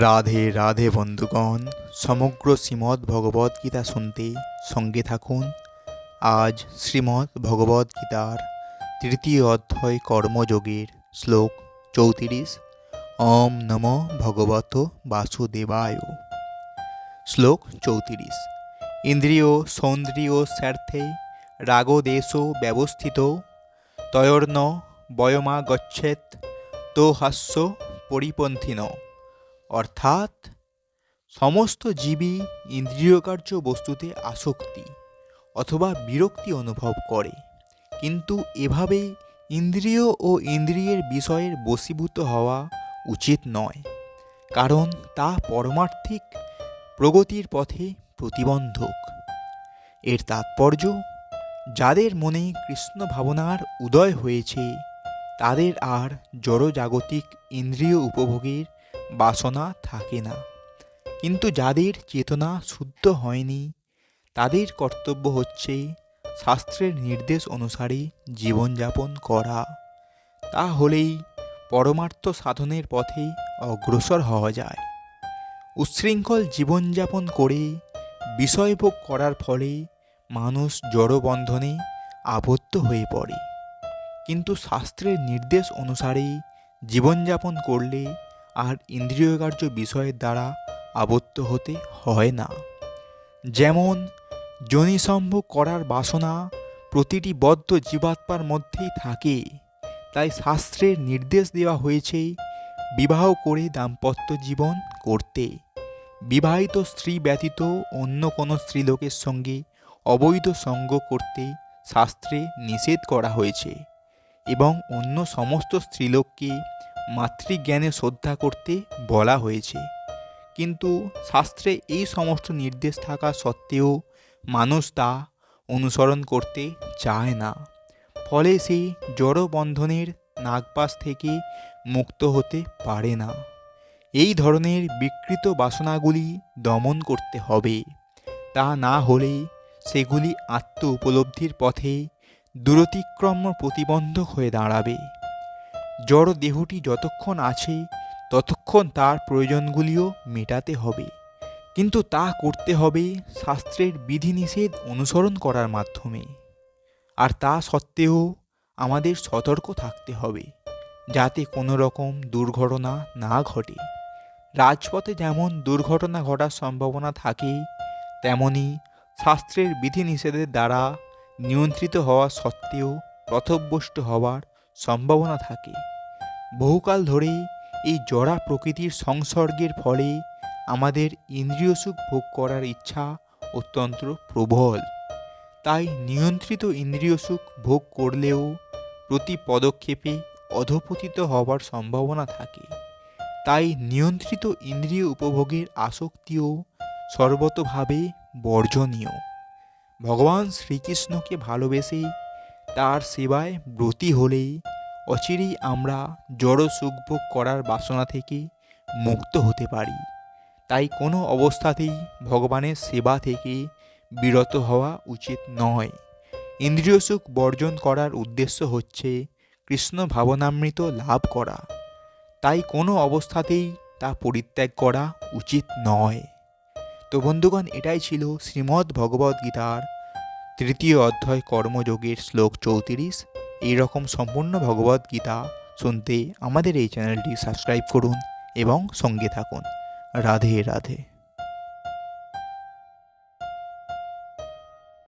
রাধে রাধে বন্ধুগণ, সমগ্র শ্রীমদ্ ভগবদ গীতা শুনতে সঙ্গে থাকুন। আজ শ্রীমদ্ ভগবদ গীতার তৃতীয় অধ্যায় কর্মযোগের শ্লোক চৌত্রিশ। ওম নম ভগবত বাসুদেবায়। শ্লোক চৌত্রিশ। ইন্দ্রিয় সৌন্দ্রিয় স্বার্থে রাগদেশ ব্যবস্থিত। তয়র্ন বয়মা গচ্ছেত তো হাস্য পরিপন্থিন। অর্থাৎ সমস্ত জীবই ইন্দ্রিয়কার্য বস্তুতে আসক্তি অথবা বিরক্তি অনুভব করে। কিন্তু এভাবে ইন্দ্রিয় ও ইন্দ্রিয়ের বিষয়ের বশীভূত হওয়া উচিত নয়, কারণ তা পরমার্থিক প্রগতির পথে প্রতিবন্ধক। এর তাৎপর্য, যাদের মনে কৃষ্ণ ভাবনার উদয় হয়েছে, তাদের আর জড়জাগতিক ইন্দ্রিয় উপভোগের বাসনা থাকে না। কিন্তু যাদের চেতনা শুদ্ধ হয়নি, তাদের কর্তব্য হচ্ছে শাস্ত্রের নির্দেশ অনুসারে জীবনযাপন করা। তা হলেই পরমার্থ সাধনের পথে অগ্রসর হওয়া যায়। উচ্ছৃঙ্খল জীবনযাপন করে বিষয়ভোগ করার ফলে মানুষ জড়বন্ধনে আবদ্ধ হয়ে পড়ে। কিন্তু শাস্ত্রের নির্দেশ অনুসারে জীবনযাপন করলে আর ইন্দ্রিয়কার্য বিষয়ের দ্বারা আবদ্ধ হতে হয় না। যেমন জনিসম্ভোগ করার বাসনা প্রতিটি বদ্ধ জীবাত্মার মধ্যেই থাকে, তাই শাস্ত্রের নির্দেশ দেওয়া হয়েছে বিবাহ করে দাম্পত্য জীবন করতে। বিবাহিত স্ত্রী ব্যতীত অন্য কোনো স্ত্রীলোকের সঙ্গে অবৈধ সঙ্গ করতে শাস্ত্রে নিষেধ করা হয়েছে এবং অন্য সমস্ত স্ত্রীলোককে মাতৃজ্ঞানে শ্রদ্ধা করতে বলা হয়েছে। কিন্তু শাস্ত্রে এই সমস্ত নির্দেশ থাকা সত্ত্বেও মানুষ তা অনুসরণ করতে চায় না। ফলে সে জড়বন্ধনের নাগপাশ থেকে মুক্ত হতে পারে না। এই ধরনের বিকৃত বাসনাগুলি দমন করতে হবে। তা না হলে সেগুলি আত্ম উপলব্ধির পথে দূরতিক্রম প্রতিবন্ধক হয়ে দাঁড়াবে। জড় দেহটি যতক্ষণ আছে, ততক্ষণ তার প্রয়োজনগুলিও মেটাতে হবে। কিন্তু তা করতে হবে শাস্ত্রের বিধিনিষেধ অনুসরণ করার মাধ্যমে। আর তা সত্ত্বেও আমাদের সতর্ক থাকতে হবে, যাতে কোনো রকম দুর্ঘটনা না ঘটে। রাজপথে যেমন দুর্ঘটনা ঘটার সম্ভাবনা থাকে, তেমনি শাস্ত্রের বিধিনিষেধের দ্বারা নিয়ন্ত্রিত হওয়া সত্ত্বেও পথভ্রষ্ট হওয়ার সম্ভাবনা থাকে। বহুকাল ধরে এই জড়া প্রকৃতির সংসর্গের ফলে আমাদের ইন্দ্রিয় সুখ ভোগ করার ইচ্ছা অত্যন্ত প্রবল। তাই নিয়ন্ত্রিত ইন্দ্রিয় সুখ ভোগ করলেও প্রতি পদক্ষেপে অধপতিত হওয়ার সম্ভাবনা থাকে। তাই নিয়ন্ত্রিত ইন্দ্রিয় উপভোগের আসক্তিও সর্বতভাবে বর্জনীয়। ভগবান শ্রীকৃষ্ণকে ভালোবেসে তার সেবায় ব্রতী হলেই অচিরেই আমরা জড় সুখভোগ করার বাসনা থেকে মুক্ত হতে পারি। তাই কোনো অবস্থাতেই ভগবানের সেবা থেকে বিরত হওয়া উচিত নয়। ইন্দ্রিয় সুখ বর্জন করার উদ্দেশ্য হচ্ছে কৃষ্ণ ভাবনামৃত লাভ করা। তাই কোনো অবস্থাতেই তা পরিত্যাগ করা উচিত নয়। তো বন্ধুগণ, এটাই ছিল শ্রীমদ্ ভগবদ্ গীতার তৃতীয় অধ্যায় কর্মযোগের শ্লোক চৌত্রিশ। এইরকম সম্পূর্ণ ভগবদ গীতা শুনতে আমাদের এই চ্যানেলটি সাবস্ক্রাইব করুন এবং সঙ্গে থাকুন। রাধে রাধে।